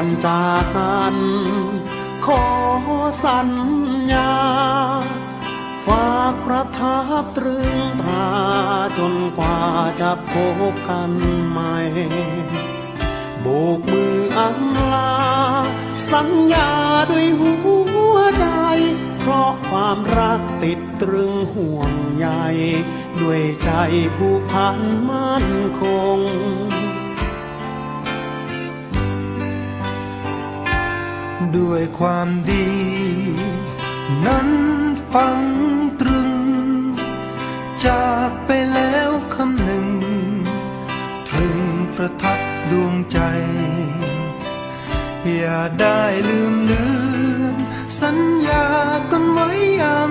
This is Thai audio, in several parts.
่อนจากกัน ขอสัญญา ฝากประทับตรึงตราจนกว่าจะพบกันใหม่โบกมืออำลา สัญญาด้วยหัวใจ เพราะความรักติดตรึงห่วงใยด้วยใจผู้พันมั่นคง ด้วยความดี นั้นฟังตรึง จากไปแล้วคำหนึ่ง ตรึงประทับดวงใจ อย่าได้ลืมเลือนสัญญากันไว้อย่าง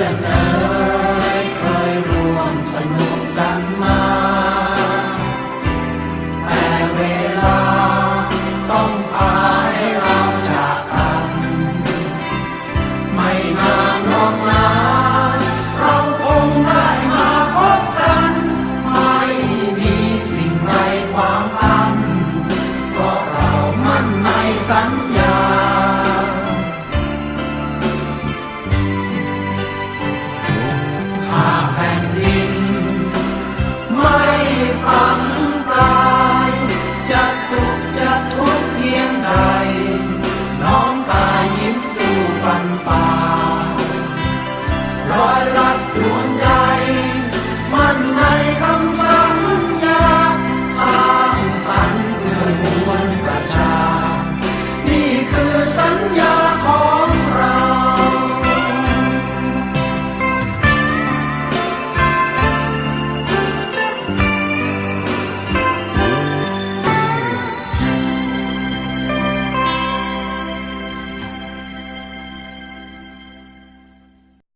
เพื่อนเอ๋